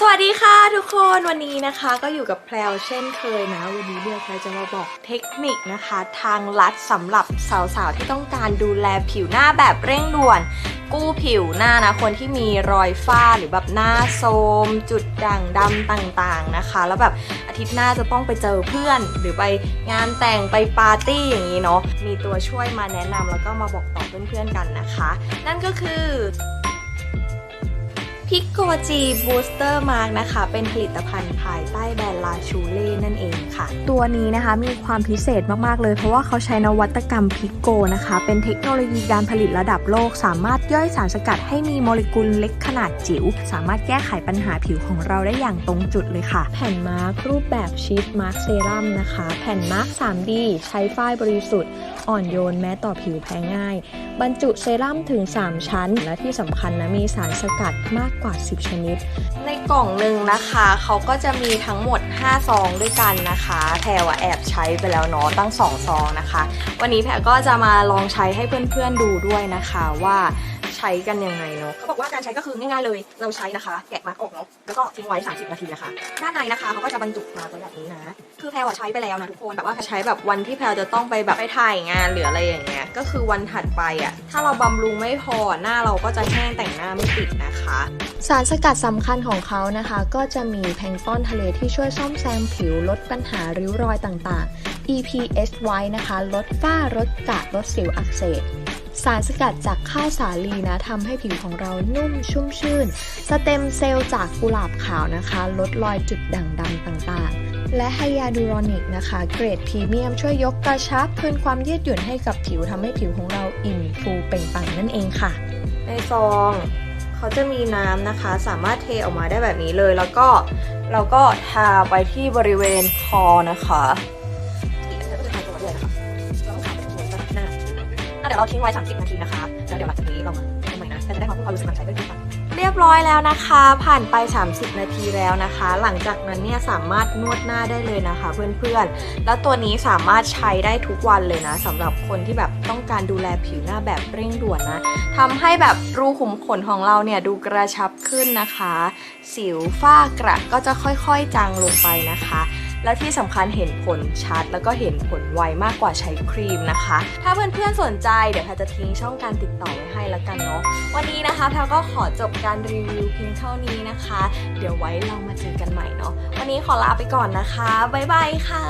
สวัสดีค่ะทุกคนวันนี้นะคะก็อยู่กับแพลวเช่นเคยนะ วันนี้เดี๋ยวแพลวจะมาบอกเทคนิคนะคะ ทางลัดสำหรับสาวๆที่ต้องการดูแลผิวหน้าแบบเร่งด่วน กู้ผิวหน้านะคนที่มีรอยฝ้าหรือแบบหน้าโทมจุดด่างดำต่างๆนะคะ แล้วแบบอาทิตย์หน้าจะต้องไปเจอเพื่อน หรือไปงานแต่งไปปาร์ตี้อย่างนี้เนาะมีตัวช่วยมาแนะนำแล้วก็มาบอกต่อเพื่อนๆกันนะคะ นั่นก็คือ พิกโกจีบูสเตอร์มาร์กนะคะ เป็นผลิตภัณฑ์ภายใต้แบรนด์ลาชูเล่นั่นเองค่ะ ตัวนี้นะคะมีความพิเศษมากๆเลย เพราะว่าเขาใช้นวัตกรรมพิกโกนะคะ เป็นเทคโนโลยีการผลิตระดับโลก สามารถย่อยสารสกัดให้มีโมเลกุลเล็กขนาดจิ๋ว สามารถแก้ไขปัญหาผิวของเราได้อย่างตรงจุดเลยค่ะ แผ่นมาร์กรูปแบบชีสมาร์กเซรั่มนะคะ แผ่นมาร์ก 3D ใช้ฝ้ายบริสุทธิ์อ่อนโยนแม้ต่อผิวแพ้ง่าย บรรจุเซรั่มถึง 3 ชั้น และที่สำคัญนะมีสารสกัดมากกว่า 10 ชนิด ในกล่องหนึ่งนะคะ เขาก็จะมีทั้งหมด 5 ซองด้วยกันนะคะ แพรวอะแอบใช้ไปแล้วเนาะตั้ง 2 ซองนะคะ วันนี้แพรก็จะมาลองใช้ให้เพื่อนๆดูด้วยนะคะว่า ใช้กันยังไงเนาะเขาบอกว่าการใช้ก็คือง่ายๆเลย เราใช้นะคะ แกะมาร์กออกเนาะแล้วก็ทิ้งไว้ 30 นาทีนะคะ ด้านในนะคะเขาก็จะบรรจุมาเป็นแบบนี้นะ คือแพรวอะใช้ไปแล้วนะทุกคนแบบว่าใช้แบบวันที่แพลจะต้องไปแบบไปถ่ายงานหรืออะไรอย่างเงี้ยก็คือวันถัดไปอะ่ะถ้าเราบำรุงไม่พอหน้าเราก็จะแห้งแต่งหน้าไม่ติดนะคะ สารสกัดสำคัญของเขานะคะ ก็จะมีแพลงก์ต้อนทะเลที่ช่วยซ่อมแซมผิวลดปัญหาริ้วรอยต่างๆ EPS ไว้นะคะ ลดฝ้าลดกระลดสิวอักเสบ สารสกัดจากข้าวสาลีนะทำให้ผิวของเรานุ่มชุ่มชื่น สเต็มเซลล์จากกุหลาบขาวนะคะ ลดรอยจุดด่างดำต่างๆ และไฮยาดูรอนิกนะคะ เกรดพรีเมียมช่วยยกกระชับคืนความยืดหยุ่นให้กับผิวทำให้ผิวของเราอิ่มฟูเป่งปังนั่นเองค่ะ ในซองเขาจะมีน้ำนะคะ สามารถเทออกมาได้แบบนี้เลย แล้วก็เราก็ทาไปที่บริเวณคอนะคะ เดี๋ยวเราทิ้งไว้ 30 นาทีนะคะแล้วเดี๋ยวหลังจากนี้เรามาทำใหม่นะแต่จะได้ความรู้สึกมันใช้ได้ดีค่ะเรียบร้อยแล้วนะคะ ผ่านไป 30 นาทีแล้วนะคะ หลังจากนั้นเนี่ยสามารถนวดหน้าได้เลยนะคะ เพื่อนๆ แล้วตัวนี้สามารถใช้ได้ทุกวันเลยนะสำหรับคนที่แบบต้องการดูแลผิวหน้าแบบเร่งด่วนนะทำให้แบบรูขุมขนของเราเนี่ยดูกระชับขึ้นนะคะ สิวฝ้ากระก็จะค่อยๆจางลงไปนะคะ และที่สำคัญเห็นผลชัด แล้วก็เห็นผลไวมากกว่าใช้ครีมนะคะ ถ้าเพื่อนๆสนใจเดี๋ยวแพทจะทิ้งช่องการติดต่อไว้ให้แล้วกันเนาะวันนี้นะคะแพทก็ขอจบการรีวิวเพียงเท่านี้นะคะ เดี๋ยวไว้เรามาเจอกันใหม่เนาะวันนี้ขอลาไปก่อนนะคะบ๊ายบายค่ะ